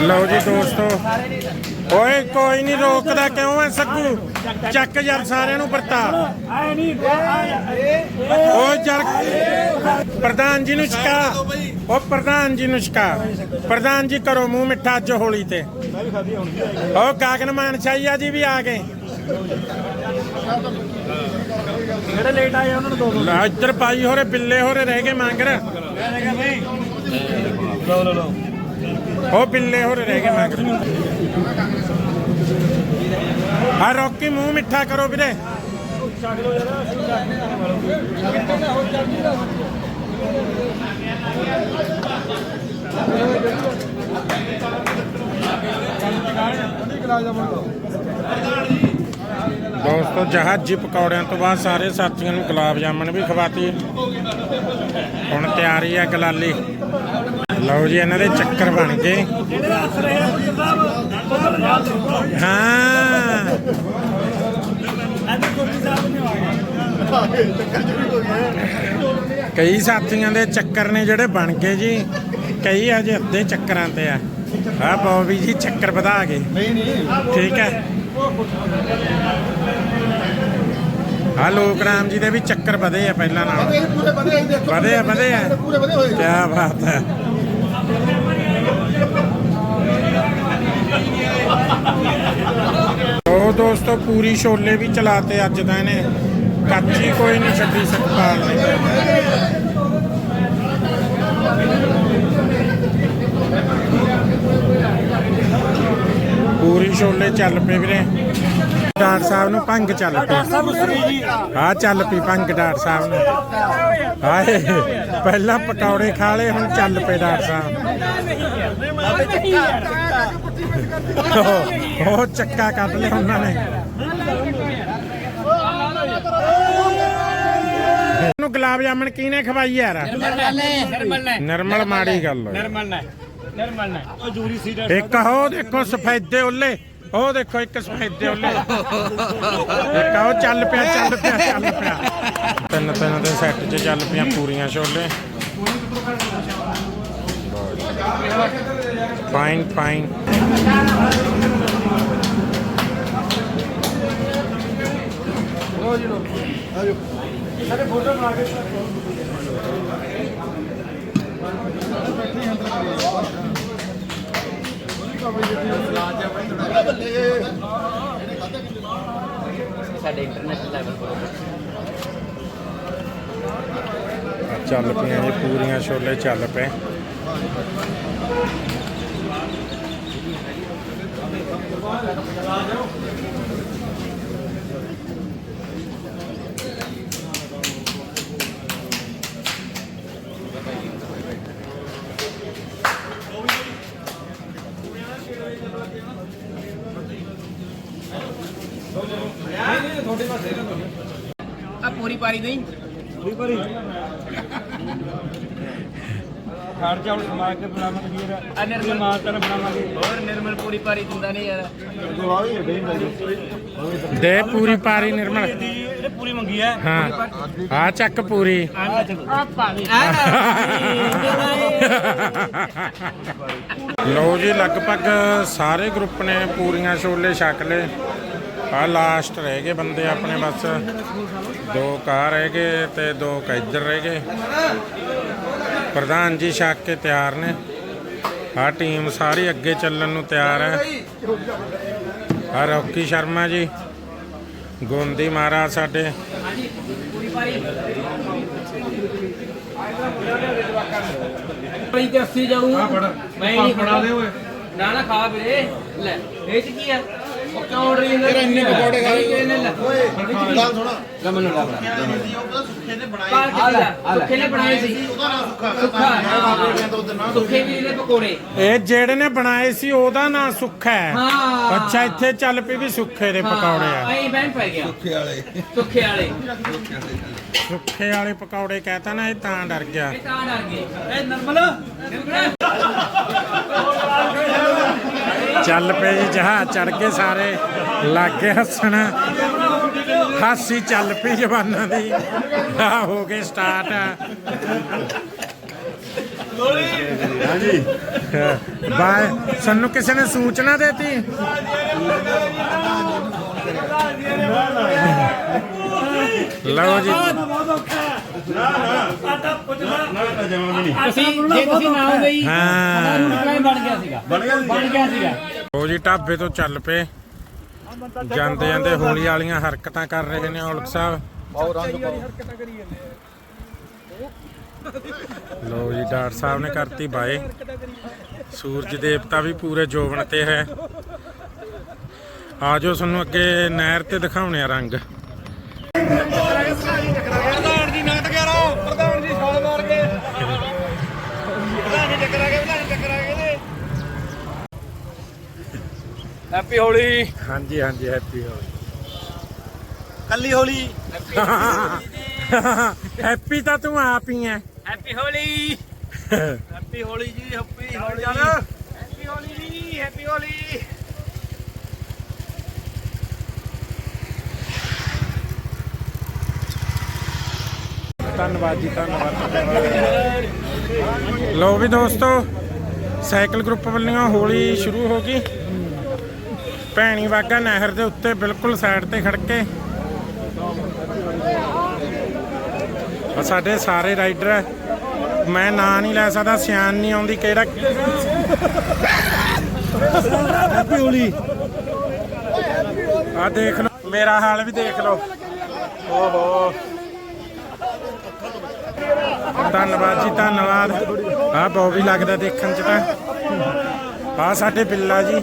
ਲਓ ਜੀ ਦੋਸਤੋ। ਓਏ ਕੋਈ ਨਹੀਂ ਰੋਕਦਾ ਕਿਉਂ ਐ ਸੱਗੂ? ਚੱਕ ਯਾਰ ਸਾਰਿਆਂ ਨੂੰ ਵਰਤਾ। ਆਏ ਨਹੀਂ ਓ ਜਰ ਪ੍ਰਧਾਨ ਜੀ ਨੂੰ ਛਕਾ। ਓ ਪ੍ਰਧਾਨ ਜੀ ਨੂੰ ਛਕਾ। ਪ੍ਰਧਾਨ ਜੀ ਕਰੋ ਮੂੰਹ ਮਿੱਠਾ ਅੱਜ ਹੋਲੀ ਤੇ। ਓ ਗਾਗਨ ਮਾਨ ਛਾਈਆ ਜੀ ਵੀ ਆ ਗਏ। ਜਿਹੜੇ ਲੇਟ ਆਏ ਉਹਨਾਂ ਨੂੰ ਦੋ ਦੋ। ਲੈ ਇੱਧਰ ਪਾਈ ਹੋਰੇ ਬਿੱਲੇ ਹੋਰੇ ਰਹਿ ਗਏ ਮੰਗਰ। ਲਓ ਲਓ ਲਓ। ਉਹ ਬਿੱਲੇ ਹੋਰ ਰਹਿ ਗਏ ਮੰਗਰ ਆ ਰੋਕੀ ਮੂੰਹ ਮਿੱਠਾ ਕਰੋ ਵੀਰੇ। ਦੋਸਤੋ, ਜਹਾਜ਼ੀ ਪਕੌੜਿਆਂ ਤੋਂ ਬਾਅਦ ਸਾਰੇ ਸਾਥੀਆਂ ਨੂੰ ਗੁਲਾਬ ਜਾਮਣ ਵੀ ਖਵਾਤੀ। ਹੁਣ ਤਿਆਰੀ ਹੈ ਗਲਾਲੀ। ਲਓ ਜੀ, ਇਹਨਾਂ ਦੇ ਚੱਕਰ ਬਣ ਗਏ। ਹਾਂ। ਕਈ ਸਾਥੀਆਂ ਦੇ ਚੱਕਰ ਨੇ ਜਿਹੜੇ ਬਣ ਗਏ ਜੀ। ਕਈ ਅਜੇ ਅੱਧੇ ਚੱਕਰਾਂ ਤੇ ਆ। ਆ ਬੌਬੀ ਜੀ, ਚੱਕਰ ਵਧਾ ਗਏ। ਨਹੀਂ ਨਹੀਂ ਠੀਕ ਹੈ। ਆ ਲੋਕ ਰਾਮ ਜੀ ਦੇ ਵੀ ਚੱਕਰ ਵਧੇ ਆ ਪਹਿਲਾਂ ਨਾਲੋਂ। ਵਧੇ ਆ ਵਧੇ ਆ। ਪੂਰੇ ਕੀ ਬਾਤ ਹੈ। ਉਹ ਦੋਸਤੋ ਪੂਰੀ ਛੋਲੇ ਵੀ ਚਲਾਤੇ ਅੱਜ ਤਾਂ ਇਹਨੇ। ਕੱਚੀ ਕੋਈ ਨਹੀਂ ਛੱਡੀ ਸਰਕਾਰ ਨੇ। ਪੂਰੀ ਛੋਲੇ ਚੱਲ ਪਏ ਵੀਰੇ। ਡਾਕਟਰ ਸਾਹਿਬ ਨੂੰ ਭੰਗ ਚੱਲ ਪਈ। ਆ ਚੱਲ ਪਈ ਭੰਗ ਡਾਕਟਰ ਸਾਹਿਬ ਨੂੰ। ਹਾਏ ਪਹਿਲਾਂ ਪਕੌੜੇ ਖਾ ਲਏ ਹੁਣ ਚੱਲ ਪਏ ਡਾਕਟਰ ਸਾਹਿਬ। ਉਹ- ਚੱਕਾ ਕੱਢ ਲਿਆ ਉਹਨਾਂ ਨੇ। ਨੂੰ ਗੁਲਾਬ ਜਾਮਣ ਕਿਹਨੇ ਖਵਾਈ ਯਾਰ? ਨਿਰਮਲ ਮਾੜੀ ਗੱਲ ਨਿਰਮਲ ਨੇ ਨਿਰਮਲ ਨੇ। ਉਹ ਜੂਰੀ ਸੀ ਇੱਕ ਉਹ ਦੇਖੋ ਸਫੈਦੇ ਉੱਲੇ। ਉਹ ਦੇਖੋ ਇੱਕ ਸਫੈਦੇ ਉੱਲੇ ਇੱਕ ਉਹ ਚੱਲ ਪਿਆ ਚੱਲ ਪਿਆ ਚੱਲ ਪਿਆ। ਤਿੰਨ ਤਿੰਨ ਦੇ ਸੈੱਟ 'ਚ ਚੱਲ ਪਿਆ ਪੂਰੀਆਂ ਛੋਲੇ। ਫਾਈਨ ਫਾਈਨ ਸਾਡੇ ਇੰਟਰਨੈਸ਼ਨਲ ਲੈਵਲ ਕੋਲ ਚੱਲ ਪਈਆਂ ਜੀ ਪੂਰੀਆਂ ਛੋਲੇ ਚੱਲ ਪਏ। ਆ ਪੂਰੀ ਪਾਰੀ ਨਹੀਂ। ਭਰੀ ਖਾੜ ਚਾਵਲ ਸਮਾ ਕੇ ਬਣਾਵਾਂਗੇ ਵੀਰ ਆ ਨਿਰਮਲ ਮਾਂ ਤਰ ਬਣਾਵਾਂਗੇ। ਹੋਰ ਨਿਰਮਲ ਪੂਰੀ ਪਾਰੀ ਦਿੰਦਾ ਨਹੀਂ ਯਾਰ। ਦੇ ਪੂਰੀ ਪਾਰੀ ਨਿਰਮਲ। ਇਹਨੇ ਪੂਰੀ ਮੰਗੀ ਹੈ। ਹਾਂ। ਆ ਚੱਕ ਪੂਰੀ। ਆ ਚੱਲ ਲੋ। ਜੀ ਲਗਭਗ ਸਾਰੇ ਗਰੁੱਪ ਨੇ ਪੂਰੀਆਂ ਛੋਲੇ ਛਕ ਲਏ। ਆ ਲਾਸਟ ਰਹਿ ਗਏ ਬੰਦੇ ਆਪਣੇ ਬਸ। ਦੋ ਕਾਰ ਰਹਿ ਗਏ ਤੇ ਦੋ ਕ ਇੱਧਰ ਰਹਿ ਗਏ। ਪ੍ਰਧਾਨ ਜੀ ਛਕ ਕੇ ਤਿਆਰ ਨੇ। ਆ ਟੀਮ ਸਾਰੀ ਅੱਗੇ ਚੱਲਣ ਨੂੰ ਤਿਆਰ ਹੈ। ਆ ਰੌਕੀ ਸ਼ਰਮਾ ਜੀ। ਗੋਂਦੀ ਮਹਾਰਾਜ ਸਾਡੇ। ਪਈ ਤੇ 80 ਜਾਊ ਮੈਂ ਨਹੀਂ ਖੜਾ ਦੇ ਓਏ। ਨਾ ਨਾ ਖਾ ਵੀਰੇ। ਲੈ ਇਹ ਚ ਕੀ ਆ? ਕਿਉਂ ਤੇਰਾ ਇੰਨੇ ਪਕੌੜੇ ਖਾ ਲਏ। ਗੱਲ ਸੁਣਾ। ਨੂੰ ਸੁੱਖੇ ਨੇ ਬਣਾਏ ਸੀ। ਸੁੱਖਾ ਵੀ ਇਹਦੇ ਪਕੌੜੇ। ਇਹ ਜਿਹੜੇ ਨੇ ਬਣਾਏ ਸੀ ਉਹਦਾ ਨਾਂ ਸੁੱਖਾ ਹੈ। ਹਾਂ। ਅੱਛਾ ਇੱਥੇ ਚੱਲ ਪਈ ਵੀ ਸੁੱਖੇ ਦੇ ਪਕੌੜੇ ਆ। ਐਂ ਬੈਨ ਪੈ ਗਿਆ। ਸੁੱਖੇ ਵਾਲੇ। ਸੁੱਖੇ ਵਾਲੇ। ਸੁੱਖੇ ਵਾਲੇ ਪਕੌੜੇ ਕਹਤਾ ਨਾ ਇਹ ਤਾਂ ਡਰ ਗਿਆ। ਇਹ ਤਾਂ ਡਰ ਗਏ। ਇਹ ਨਿਰਮਲ। ਚੱਲ ਪਏ ਜੀ ਜਹਾਜ਼ ਚੜ ਕੇ ਸਾਰੇ ਲਾਗੇ ਹੱਸਣ। ਹਾਸੀ ਚੱਲ ਪਈ ਜਵਾਨਾਂ ਦੀ। ਆ ਹੋ ਗਏ ਸਟਾਰਟ ਹਾਂਜੀ। ਬਾਏ। ਸਾਨੂੰ ਕਿਸੇ ਨੇ ਸੂਚਨਾ ਦੇਤੀ? ਲਓ ਜੀ। ਅਸੀਂ ਜੇ ਤੁਸੀਂ ਨਾ ਹੋ। ਗਈ ਹਾਂ। ਟਾਈਮ ਬਣ ਗਿਆ ਸੀਗਾ। ਬਣ ਗਿਆ ਜੀ? ਬਣ ਗਿਆ ਸੀਗਾ। ਉਹ ਜੀ ਢਾਬੇ ਤੋਂ ਚੱਲ ਪਏ। ਜਾਂਦੇ ਜਾਂਦੇ ਹੋਲੀ ਵਾਲੀਆਂ ਹਰਕਤਾਂ ਕਰ ਰਹੇ ਨੇ ਔਲਖ ਸਾਹਿਬ। ਲੋ ਜੀ ਡਾਕਟਰ ਸਾਹਿਬ ਨੇ ਕਰਤੀ ਬਾਏ। ਸੂਰਜ ਦੇਵਤਾ ਵੀ ਪੂਰੇ ਜੋਵਨ ਤੇ ਹੈ। ਆਜੋ ਤੁਹਾਨੂੰ ਅੱਗੇ ਨਹਿਰ ਤੇ ਦਿਖਾਉਣੇ ਆ ਰੰਗ। ਹੈਪੀ ਹੋਲੀ ਹਾਂਜੀ ਹਾਂਜੀ ਹੈਪੀ ਹੋਲੀ ਕੱਲੀ ਹੋਲੀ। ਹੈਪੀ ਤਾਂ ਤੂੰ ਆਪ ਹੀ ਐ happy Holi happy Holi ji happy Holi happy Holi ji happy ਹੋਲੀ ਧੰਨਵਾਦ ਜੀ ਧੰਨਵਾਦ। ਲੋ ਵੀ ਦੋਸਤੋ ਸਾਈਕਲ ਗਰੁੱਪ ਵੱਲੋਂ ਹੋਲੀ ਸ਼ੁਰੂ ਹੋ ਗਈ। ਭੈਣੀ ਵਾਗਾ ਨਹਿਰ ਦੇ ਉੱਤੇ ਬਿਲਕੁਲ ਸਾਈਡ ਤੇ ਖੜ ਕੇ। ਸਾਡੇ ਸਾਰੇ ਰਾਈਡਰ ਹੈ। ਮੈਂ ਨਾਂ ਨਹੀਂ ਲੈ ਸਕਦਾ, ਸਿਆਣ ਨਹੀਂ ਆਉਂਦੀ ਕਿਹੜਾ ਹੈਪੀ ਹੋਲੀ ਆ ਦੇਖ ਲਓ, ਮੇਰਾ ਹਾਲ ਵੀ ਦੇਖ ਲਓ। ਓਹੋ। ਧੰਨਵਾਦ ਜੀ, ਧੰਨਵਾਦ। ਆ ਬਹੁਤ ਵੀ ਲੱਗਦਾ ਦੇਖਣ ਚ ਤਾਂ। ਆ ਸਾਡੇ ਬਿੱਲਾ ਜੀ।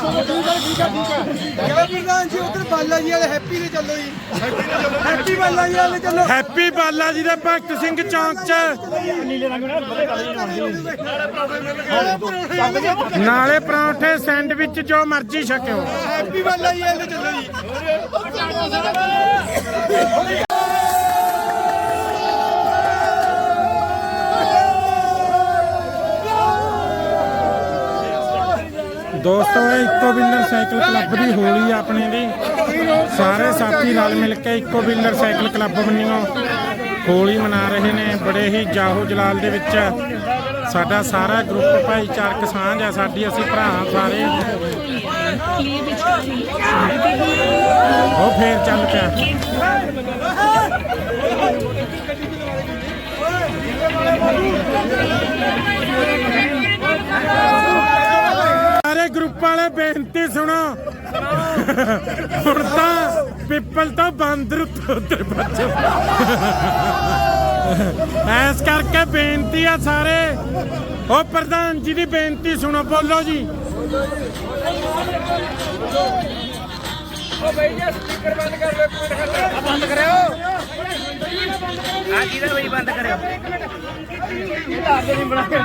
ਚਲੋ ਪ੍ਰਧਾਨ ਜੀ ਉਧਰ ਬਾਲਾ ਜੀ ਵਾਲੇ ਹੈਪੀ ਦੇ ਚੱਲੋ ਜੀ ਹੈਪੀ ਬਾਲਾ ਜੀ ਵਾਲੇ ਚੱਲੋ ਹੈਪੀ ਬਾਲਾ ਜੀ ਦੇ ਭਗਤ ਸਿੰਘ ਚੌਂਕ 'ਚ। ਨਾਲੇ ਪਰੌਂਠੇ, ਸੈਂਡਵਿਚ, ਜੋ ਮਰਜ਼ੀ ਛਕਿਓ। ਹੈਪੀ ਬਾਲਾ ਜੀ ਵਾਲੇ ਚੱਲੋ ਜੀ। ਦੋਸਤੋ ਇਹ ਇੱਕੋ ਬਿਲਰ ਸਾਈਕਲ ਕਲੱਬ ਦੀ ਹੋਲੀ ਆ ਆਪਣੇ ਦੀ। ਸਾਰੇ ਸਾਥੀ ਰਲ ਮਿਲ ਕੇ ਇੱਕੋ ਬਿਲਰ ਸਾਈਕਲ ਕਲੱਬ ਬੰਨਿਓ। ਹੋਲੀ ਮਨਾ ਰਹੇ ਨੇ, ਬੜੇ ਹੀ ਜਾਹੋ ਜਲਾਲ ਦੇ ਵਿੱਚ। ਸਾਡਾ ਸਾਰਾ ਗਰੁੱਪ ਭਾਈਚਾਰਕ ਸਾਂਝ ਆ, ਸਾਡੀ ਅਸੀਂ ਭਰਾ ਸਾਰੇ। ਉਹ ਫੇਰ ਚੱਲ ਪਿਆ। ਸਾਰੇ ਗਰੁੱਪ ਵਾਲੇ ਬੇਨਤੀ ਸੁਣੋ। ਹੁਣ ਤਾਂ ਪਿੱਪਲ ਤੋਂ ਬਾਂਦਰ ਉੱਤੇ ਬੱਚੇ। ਐਸ ਕਰਕੇ ਬੇਨਤੀ ਆ ਸਾਰੇ। ਉਹ ਪ੍ਰਧਾਨ ਜੀ ਦੀ ਬੇਨਤੀ ਸੁਣੋ, ਬੋਲੋ ਜੀ। ਉਹ ਬਈ ਜੀ, ਸਪੀਕਰ ਬੰਦ ਕਰ ਲਓ ਇੱਕ ਮਿੰਟ ਬੰਦ ਕਰਿਓ। ਆ ਕਿਹਦਾ ਬਈ ਬੰਦ ਕਰਿਓ? ਇਹ ਤਾਂ ਅੱਗੇ ਨਹੀਂ ਬਣਾ ਕੇ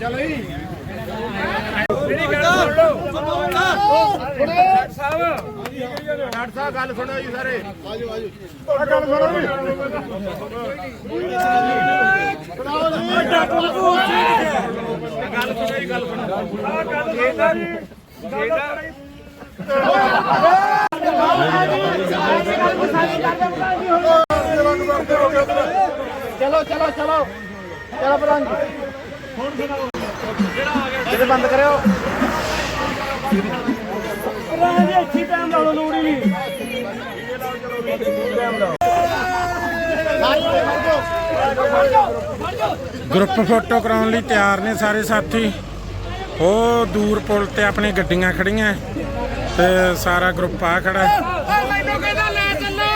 ਚਲੋ ਜੀ। ਮੇਰੀ ਗੱਲ ਸੁਣ ਲਓ। ਡਾਕਟਰ ਸਾਹਿਬ ਡਾਕਟਰ ਸਾਹਿਬ ਗੱਲ ਸੁਣੋ ਜੀ ਸਾਰੇ ਆਜੋ ਆਜੋ ਗੱਲ ਸੁਣੋ। ਜੀ ਇਹਦਾ ਇਹਦਾ ਚਲੋ ਚਲੋ ਚਲੋ ਚਲੋ ਪ੍ਰਧਾਨ ਜੀ ਇਹਦੇ ਬੰਦ ਕਰਿਓ। ਗਰੁੱਪ ਫੋਟੋ ਕਰਾਉਣ ਲਈ ਤਿਆਰ ਨੇ ਸਾਰੇ ਸਾਥੀ। ਉਹ ਦੂਰ ਪੁਲ ਤੇ ਆਪਣੇ ਗੱਡੀਆਂ ਖੜੀਆਂ। ਤੇ ਸਾਰਾ ਗਰੁੱਪ ਆ ਖੜਾ ਹੈ। ਮੈਨੂੰ ਕਹਿੰਦਾ ਲੈ ਚੱਲੋ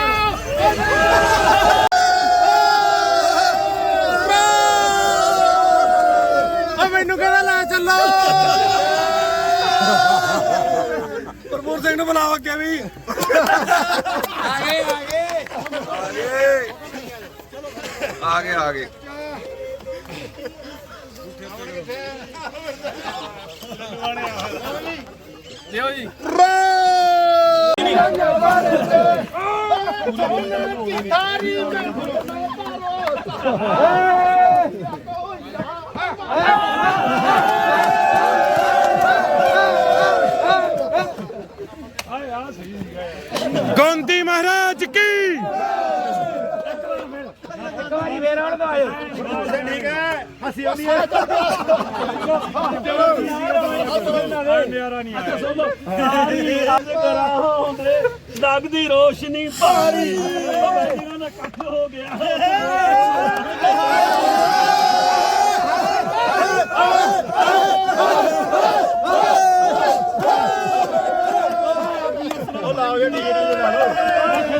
ਓ ਮੈਨੂੰ ਕਹਿੰਦਾ ਲੈ ਚੱਲੋ ਪ੍ਰਮੋਦ ਸਿੰਘ ਨੂੰ ਬੁਲਾਓ ਅੱਗੇ ਵੀ। ਆ ਗਏ ਆ ਗਏ। ਗੋਂਦੀ ਮਹਾਰਾਜ ਕੀ ਠੀਕ ਹੈ ਹੱਸੀ ਆਉਂਦੀ ਹੈ ਲੱਗ ਦੀ ਰੋਸ਼ਨੀ ਭਾਰੀ ਉਹ ਬੈਠੀਆਂ ਦਾ ਕੱਖ ਹੋ ਗਿਆ ਉਹ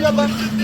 ਲਾ ਮਰ ਮਾਲਦੀ ਗੱਲ